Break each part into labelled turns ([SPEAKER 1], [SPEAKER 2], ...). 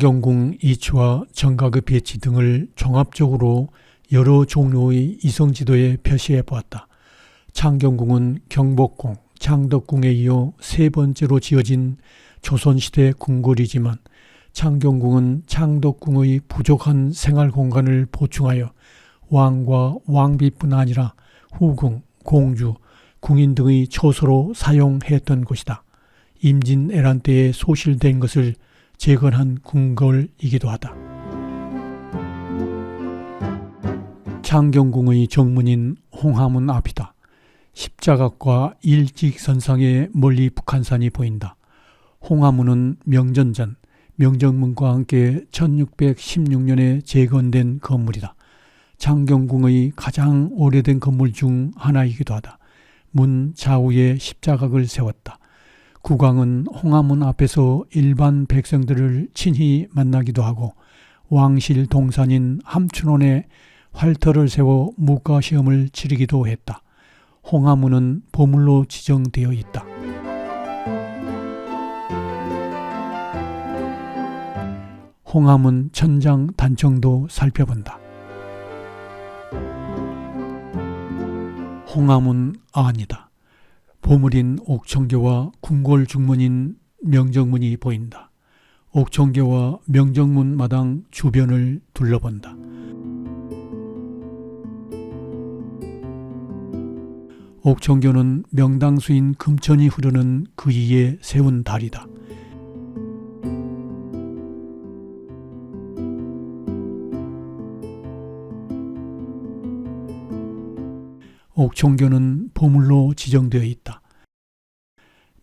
[SPEAKER 1] 창경궁 이치와 정가의 배치 등을 종합적으로 여러 종류의 이성지도에 표시해 보았다. 창경궁은 경복궁, 창덕궁에 이어 세 번째로 지어진 조선시대 궁궐이지만 창경궁은 창덕궁의 부족한 생활 공간을 보충하여 왕과 왕비뿐 아니라 후궁, 공주, 궁인 등의 처소로 사용했던 곳이다. 임진애란 때에 소실된 것을 재건한 궁궐이기도 하다. 창경궁의 정문인 홍하문 앞이다. 십자각과 일직선상에 멀리 북한산이 보인다. 홍하문은 명전전, 명정문과 함께 1616년에 재건된 건물이다. 창경궁의 가장 오래된 건물 중 하나이기도 하다. 문 좌우에 십자각을 세웠다. 국왕은 홍하문 앞에서 일반 백성들을 친히 만나기도 하고 왕실 동산인 함춘원에 활터를 세워 무과 시험을 치르기도 했다. 홍하문은 보물로 지정되어 있다. 홍하문 천장 단청도 살펴본다. 홍하문 안이다. 보물인 옥청교와 궁궐 중문인 명정문이 보인다. 옥청교와 명정문 마당 주변을 둘러본다. 옥청교는 명당수인 금천이 흐르는 그 위에 세운 달이다. 옥청교는 보물로 지정되어 있다.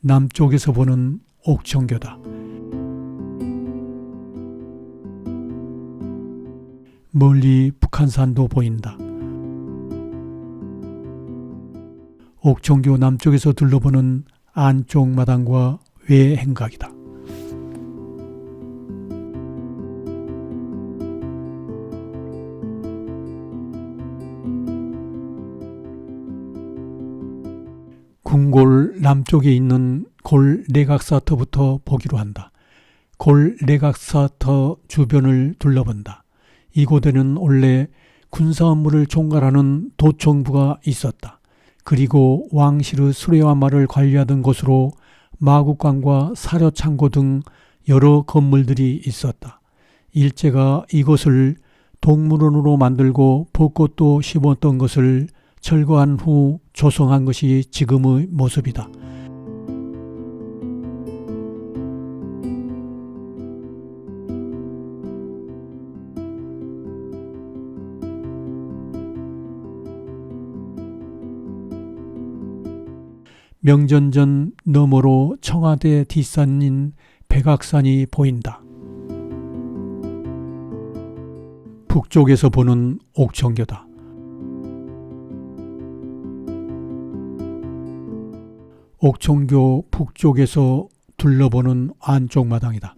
[SPEAKER 1] 남쪽에서 보는 옥청교다. 멀리 북한산도 보인다. 옥청교 남쪽에서 둘러보는 안쪽 마당과 외 행각이다. 궁골 남쪽에 있는 골 내각사터부터 보기로 한다. 골 내각사터 주변을 둘러본다. 이곳에는 원래 군사 업무를 총괄하는 도청부가 있었다. 그리고 왕실의 수레와 말을 관리하던 곳으로 마국관과 사료창고 등 여러 건물들이 있었다. 일제가 이곳을 동물원으로 만들고 벚꽃도 심었던 것을 철거한 후 조성한 것이 지금의 모습이다. 명전전 너머로 청와대 뒷산인 백악산이 보인다. 북쪽에서 보는 옥청교다. 옥청교 북쪽에서 둘러보는 안쪽 마당이다.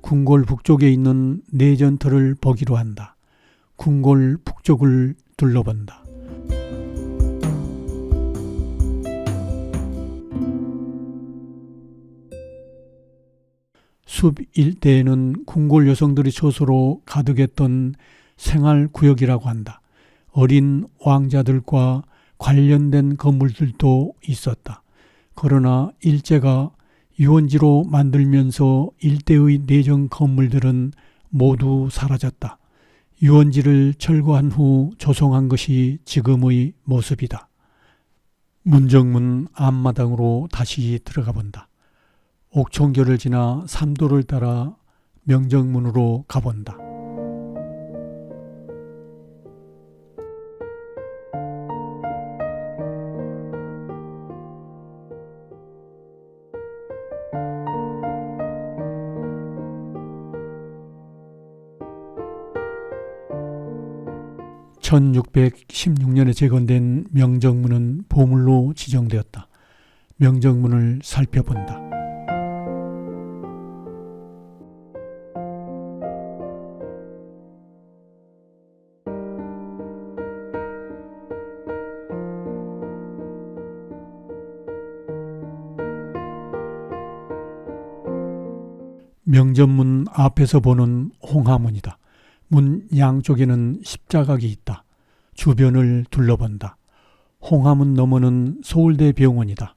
[SPEAKER 1] 궁궐 북쪽에 있는 내전터를 보기로 한다. 궁궐 북쪽을 둘러본다. 숲 일대에는 궁궐 여성들이 처소로 가득했던 생활 구역이라고 한다. 어린 왕자들과 관련된 건물들도 있었다. 그러나 일제가 유원지로 만들면서 일대의 내정 건물들은 모두 사라졌다. 유원지를 철거한 후 조성한 것이 지금의 모습이다. 문정문 앞마당으로 다시 들어가 본다. 옥청교를 지나 삼도를 따라 명정문으로 가본다. (1616년에) 재건된 명정문은 보물로 지정되었다. 명정문을 살펴본다. 명전문 앞에서 보는 홍하문이다. 문 양쪽에는 십자각이 있다. 주변을 둘러본다. 홍하문 너머는 서울대 병원이다.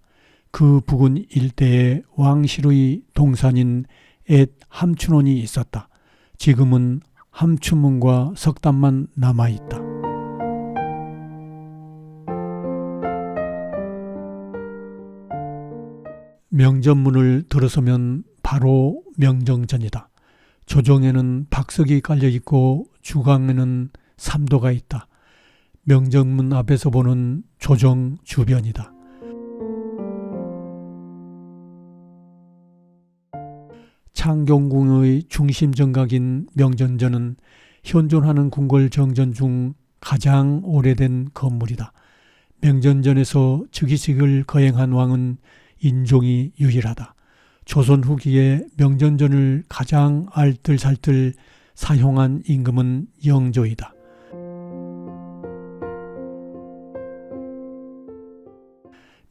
[SPEAKER 1] 그 부근 일대에 왕실의 동산인 엣 함춘원이 있었다. 지금은 함춘문과 석단만 남아 있다. 명전문을 들어서면 바로 명정전이다. 조정에는 박석이 깔려 있고 주강에는 삼도가 있다. 명정문 앞에서 보는 조정 주변이다. 창경궁의 중심 정각인 명전전은 현존하는 궁궐 정전 중 가장 오래된 건물이다. 명전전에서 즉위식을 거행한 왕은 인종이 유일하다. 조선 후기에 명전전을 가장 알뜰살뜰 사용한 임금은 영조이다.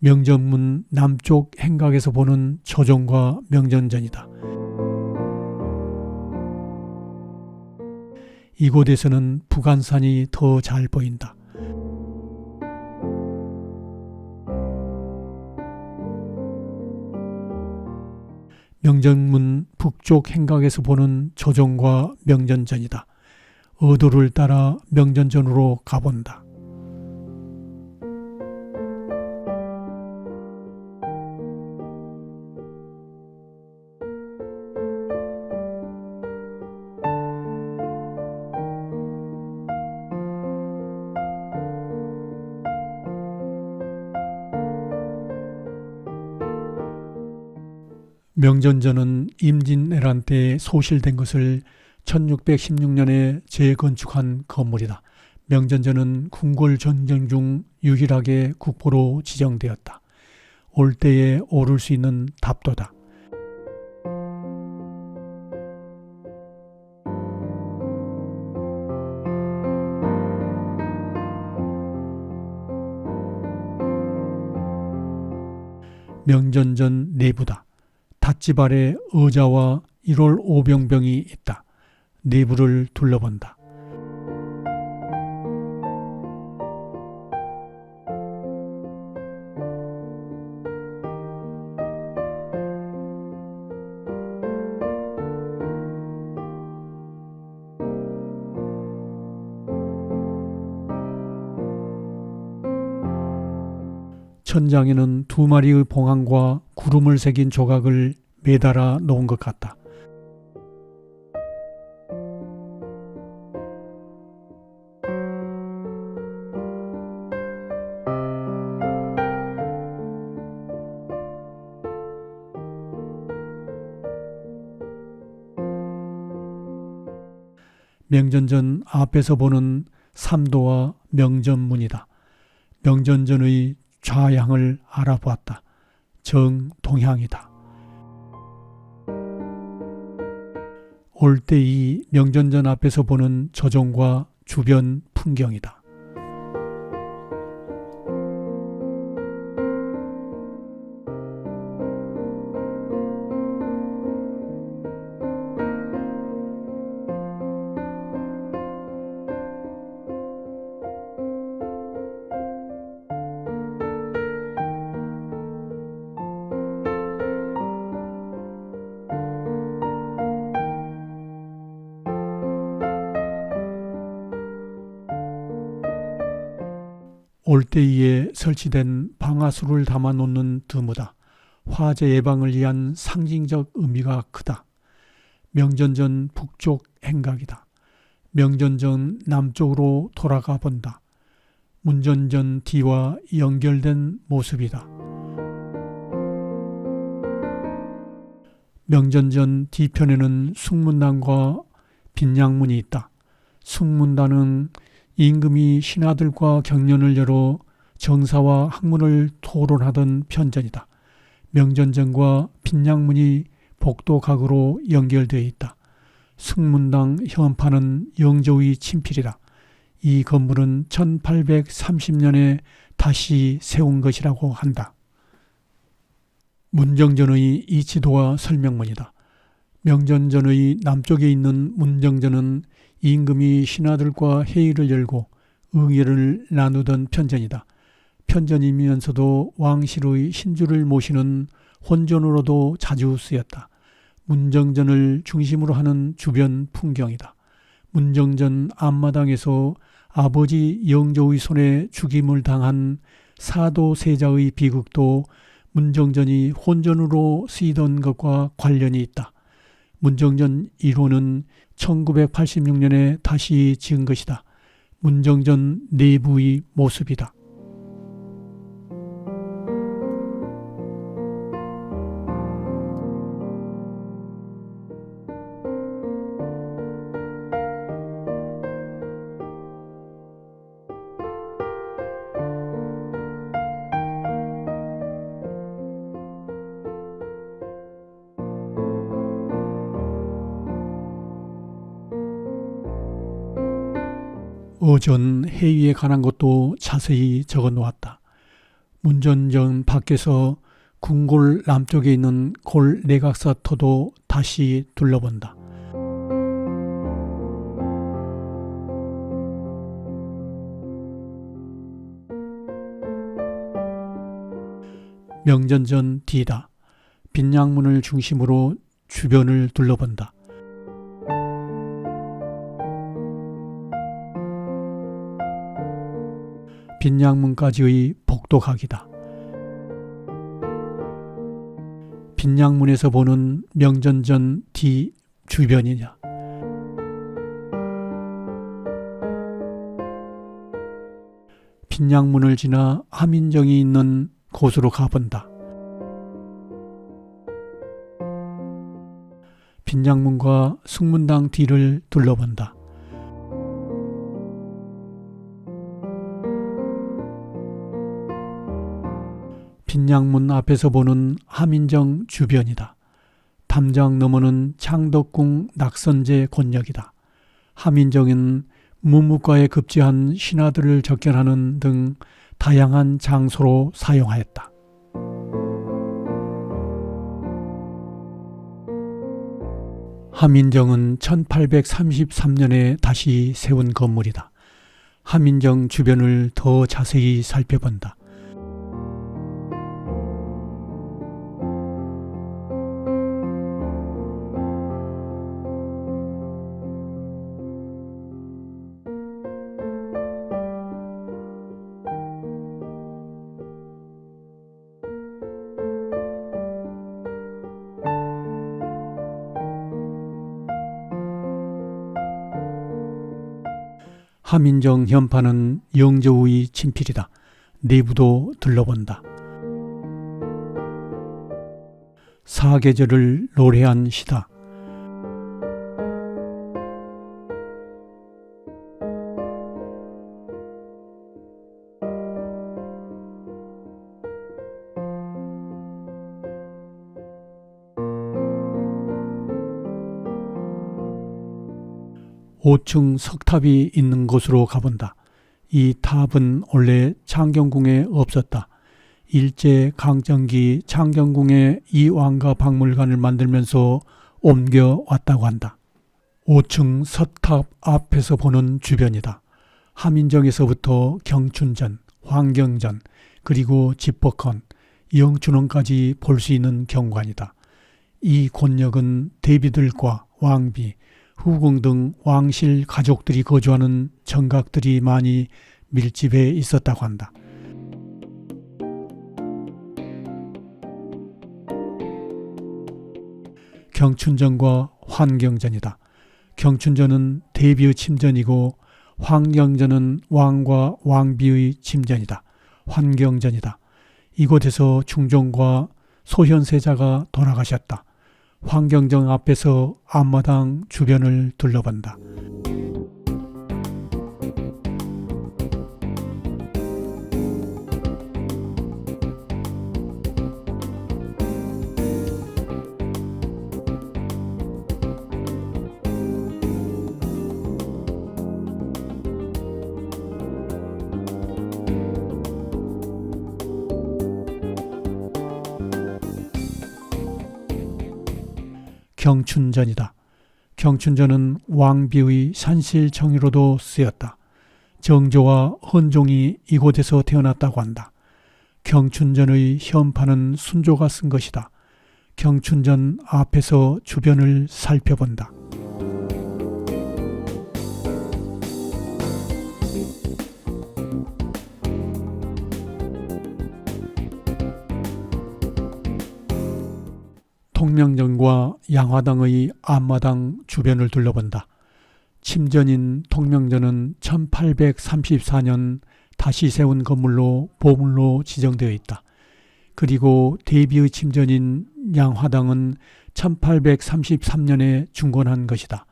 [SPEAKER 1] 명전문 남쪽 행각에서 보는 조정과 명전전이다. 이곳에서는 북한산이 더 잘 보인다. 명전문 북쪽 행각에서 보는 조정과 명전전이다. 의도를 따라 명전전으로 가본다. 명전전은 임진왜란 때 소실된 것을 1616년에 재건축한 건물이다. 명전전은 궁궐 전쟁 중 유일하게 국보로 지정되었다. 올 때에 오를 수 있는 답도다. 명전전 내부다. 닷집 아래 의자와 1월 오병병이 있다. 내부를 둘러본다. 천장에는 두 마리의 봉황과 구름을 새긴 조각을 매달아 놓은 것 같다. 명전전 앞에서 보는 삼도와 명전문이다. 명전전의 좌향을 알아보았다. 정동향이다. 올 때 이 명전전 앞에서 보는 조정과 주변 풍경이다. 올대위에 설치된 방아수를 담아 놓는 드무다. 화재 예방을 위한 상징적 의미가 크다. 명전전 북쪽 행각이다. 명전전 남쪽으로 돌아가 본다. 문전전 뒤와 연결된 모습이다. 명전전 뒤편에는 숭문단과 빈양문이 있다. 숭문단은 임금이 신하들과 경련을 열어 정사와 학문을 토론하던 편전이다. 명전전과 빈양문이 복도각으로 연결되어 있다. 승문당 현판은 영조의 친필이다. 이 건물은 1830년에 다시 세운 것이라고 한다. 문정전의 이 지도와 설명문이다. 명전전의 남쪽에 있는 문정전은 임금이 신하들과 회의를 열고 의의를 나누던 편전이다. 편전이면서도 왕실의 신주를 모시는 혼전으로도 자주 쓰였다. 문정전을 중심으로 하는 주변 풍경이다. 문정전 앞마당에서 아버지 영조의 손에 죽임을 당한 사도세자의 비극도 문정전이 혼전으로 쓰이던 것과 관련이 있다. 문정전 1호는 1986년에 다시 지은 것이다. 문정전 내부의 모습이다. 어전 회의에 관한 것도 자세히 적어 놓았다. 문전전 밖에서 궁골 남쪽에 있는 골 내각사터도 다시 둘러본다. 명전전 뒤다. 빈양문을 중심으로 주변을 둘러본다. 빈양문까지의 복도각이다. 빈양문에서 보는 명전전 뒤 주변이냐. 빈양문을 지나 함인정이 있는 곳으로 가본다. 빈양문과 승문당 뒤를 둘러본다. 빈양문 앞에서 보는 함인정 주변이다. 담장 너머는 창덕궁 낙선제 곤역이다. 함인정은 문무과에 급제한 신하들을 접견하는 등 다양한 장소로 사용하였다. 함인정은 1833년에 다시 세운 건물이다. 함인정 주변을 더 자세히 살펴본다. 함인정 현판은 영조의 친필이다. 내부도 둘러본다. 사계절을 노래한 시다. 오층 석탑이 있는 곳으로 가본다. 이 탑은 원래 창경궁에 없었다. 일제 강점기 창경궁에 이 왕가 박물관을 만들면서 옮겨 왔다고 한다. 5층 서탑 앞에서 보는 주변이다. 함인정에서부터 경춘전, 황경전, 그리고 집복헌, 영춘원까지 볼 수 있는 경관이다. 이 곤역은 대비들과 왕비, 후궁 등 왕실 가족들이 거주하는 정각들이 많이 밀집해 있었다고 한다. 경춘전과 환경전이다. 경춘전은 대비의 침전이고 환경전은 왕과 왕비의 침전이다. 환경전이다. 이곳에서 중종과 소현세자가 돌아가셨다. 환경정 앞에서 앞마당 주변을 둘러본다. 경춘전이다. 경춘전은 왕비의 산실정의로도 쓰였다. 정조와 헌종이 이곳에서 태어났다고 한다. 경춘전의 현판은 순조가 쓴 것이다. 경춘전 앞에서 주변을 살펴본다. 통명전과 양화당의 앞마당 주변을 둘러본다. 침전인 통명전은 1834년 다시 세운 건물로 보물로 지정되어 있다. 그리고 대비의 침전인 양화당은 1833년에 중건한 것이다.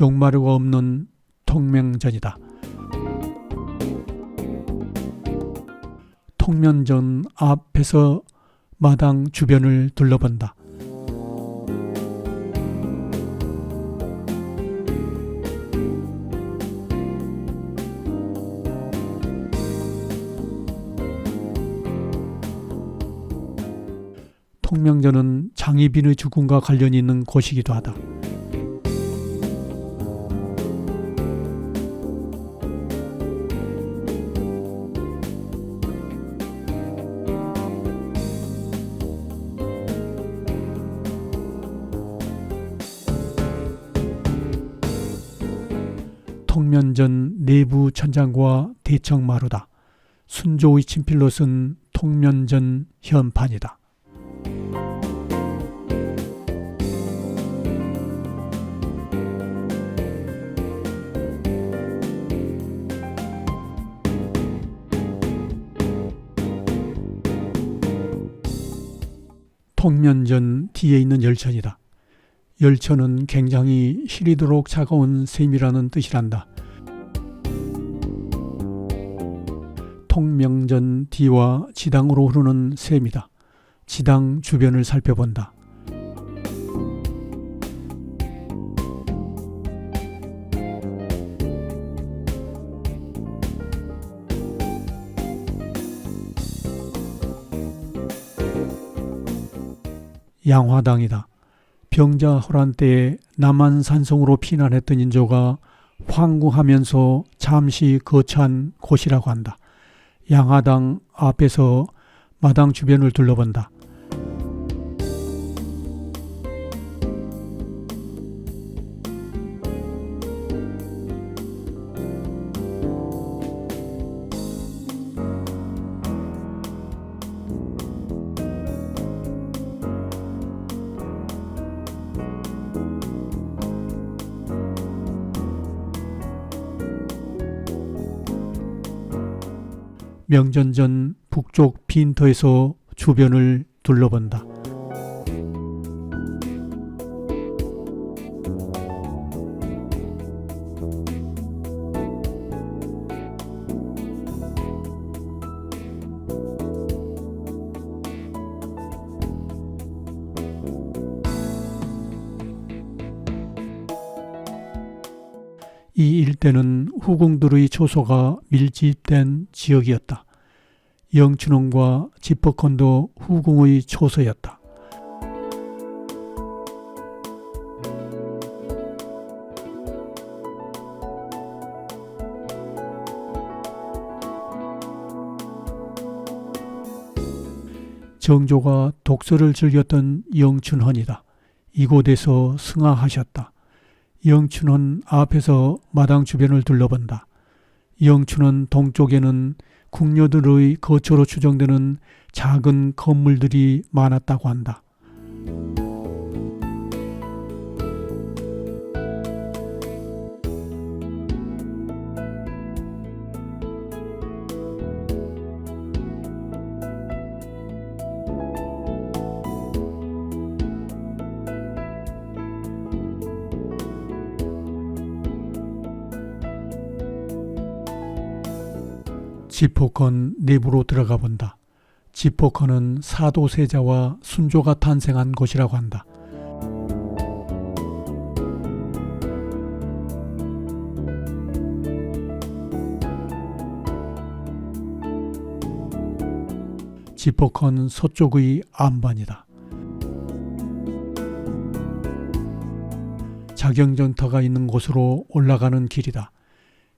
[SPEAKER 1] 용마루가 없는 통명전이다. 통면전 앞에서 마당 주변을 둘러본다. 통명전은 장희빈의 죽음과 관련이 있는 곳이기도 하다. 통면전 내부 천장과 대청 마루다. 순조의 친필로 쓴 통면전 현판이다. 통면전 뒤에 있는 열천이다. 열천은 굉장히 시리도록 차가운 샘이라는 뜻이란다. 통명전 뒤와 지당으로 흐르는 샘이다. 지당 주변을 살펴본다. 양화당이다. 병자 호란 때에 남한산성으로 피난했던 인조가 황궁하면서 잠시 거처한 곳이라고 한다. 양화당 앞에서 마당 주변을 둘러본다. 명전전 북쪽 빈터에서 주변을 둘러본다. 이 일대는 후궁들의 초소가 밀집된 지역이었다. 영춘홍과 지퍼콘도 후궁의 초소였다. 정조가 독서를 즐겼던 영춘헌이다. 이곳에서 승하하셨다. 영춘헌 앞에서 마당 주변을 둘러본다. 영춘헌 동쪽에는 궁녀들의 거처로 추정되는 작은 건물들이 많았다고 한다. 지포컨 내부로 들어가 본다. 지포컨은 사도세자와 순조가 탄생한 곳이라고 한다. 지포컨 서쪽의 안반이다. 자경전터가 있는 곳으로 올라가는 길이다.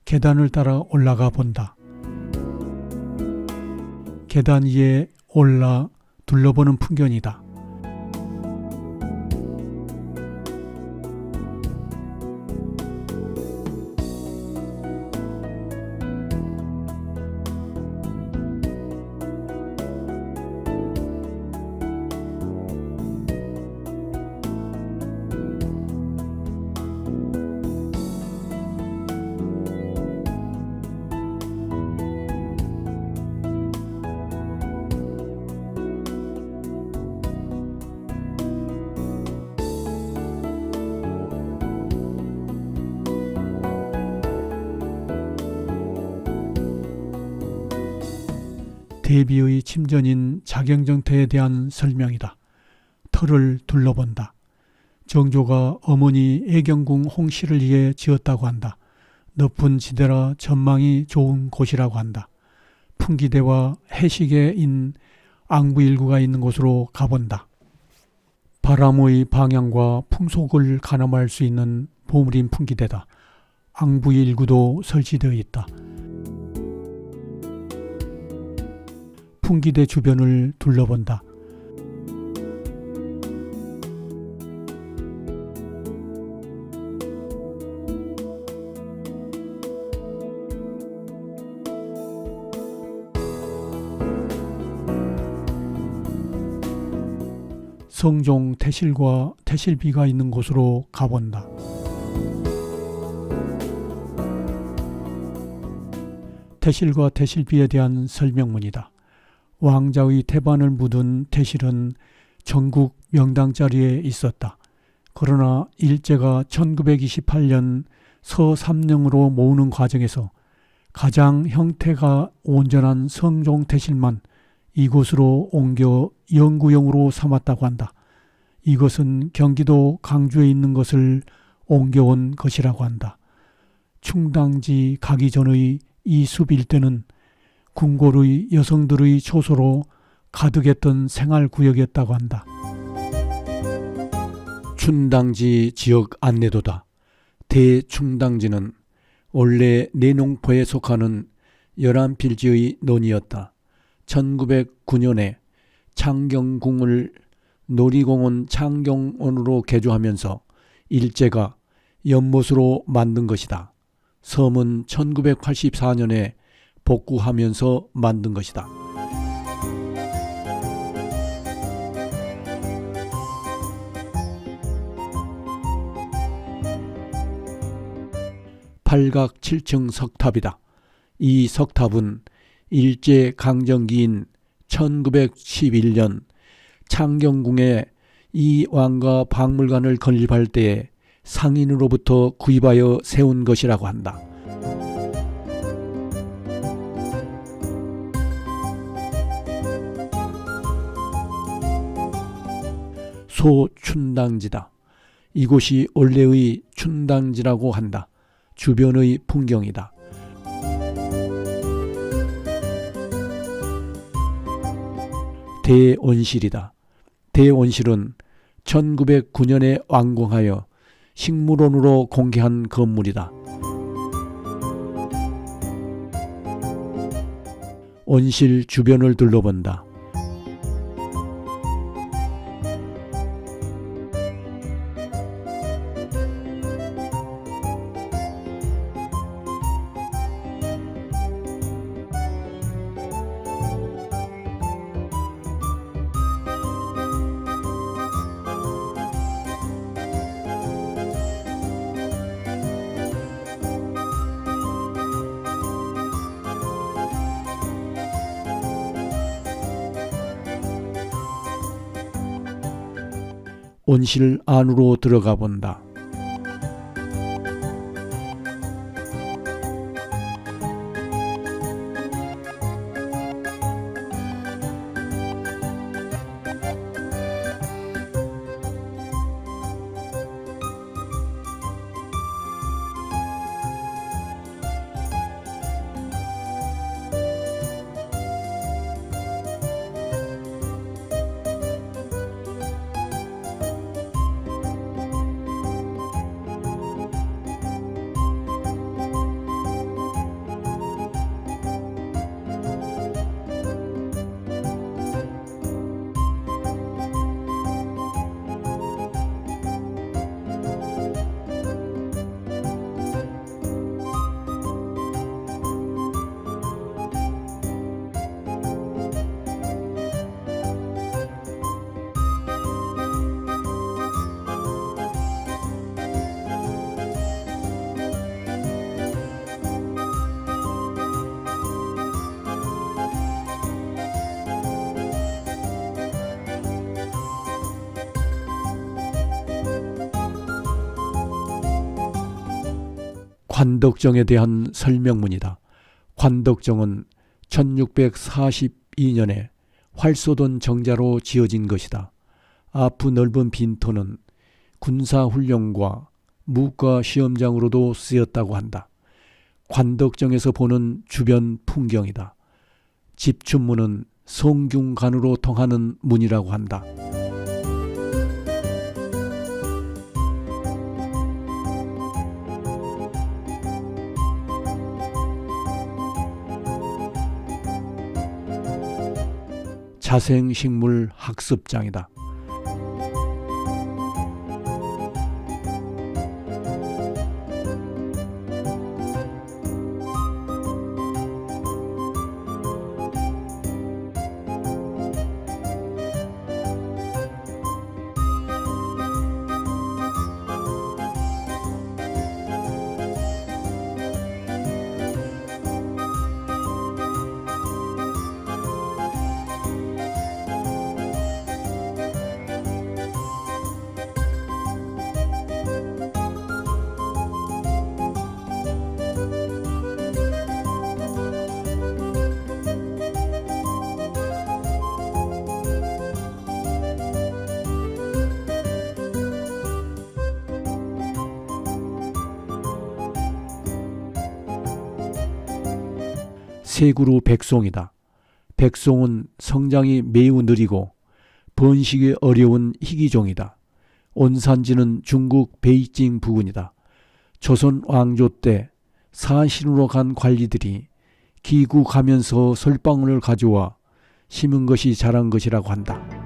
[SPEAKER 1] 계단을 따라 올라가 본다. 계단 위에 올라 둘러보는 풍경이다. 자경정터에 대한 설명이다. 터를 둘러본다. 정조가 어머니 애경궁 홍씨를 위해 지었다고 한다. 높은 지대라 전망이 좋은 곳이라고 한다. 풍기대와 해식에 인 앙부일구가 있는 곳으로 가본다. 바람의 방향과 풍속을 가늠할 수 있는 보물인 풍기대다. 앙부일구도 설치되어 있다. 풍기대 주변을 둘러본다. 성종 태실과 태실비가 있는 곳으로 가본다. 태실과 태실비에 대한 설명문이다. 왕자의 태반을 묻은 태실은 전국 명당 자리에 있었다. 그러나 일제가 1928년 서삼령으로 모으는 과정에서 가장 형태가 온전한 성종 태실만 이곳으로 옮겨 영구용으로 삼았다고 한다. 이것은 경기도 강주에 있는 것을 옮겨온 것이라고 한다. 충당지 가기 전의 이숲 일대는 궁궐의 여성들의 초소로 가득했던 생활구역이었다고 한다. 춘당지 지역 안내도다. 대충당지는 원래 내농포에 속하는 열한필지의 논이었다. 1909년에 창경궁을 놀이공원 창경원으로 개조하면서 일제가 연못으로 만든 것이다. 섬은 1984년에 복구하면서 만든 것이다. 팔각 7층 석탑이다. 이 석탑은 일제 강점기인 1911년 창경궁에 이 왕과 박물관을 건립할 때에 상인으로부터 구입하여 세운 것이라고 한다. 소춘당지다. 이곳이 원래의 춘당지라고 한다. 주변의 풍경이다. 대원실이다. 대원실은 1909년에 완공하여 식물원으로 공개한 건물이다. 원실 주변을 둘러본다. 온실 안으로 들어가 본다. 관덕정에 대한 설명문이다. 관덕정은 1642년에 활 쏘던 정자로 지어진 것이다. 앞부 넓은 빈터는 군사훈련과 무과 시험장으로도 쓰였다고 한다. 관덕정에서 보는 주변 풍경이다. 집춘문은 성균관으로 통하는 문이라고 한다. 자생식물 학습장이다. 세구루 백송이다. 백송은 성장이 매우 느리고 번식이 어려운 희귀종이다. 온산지는 중국 베이징 부근이다. 조선 왕조 때 사신으로 간 관리들이 기구 가면서 설방울을 가져와 심은 것이 자란 것이라고 한다.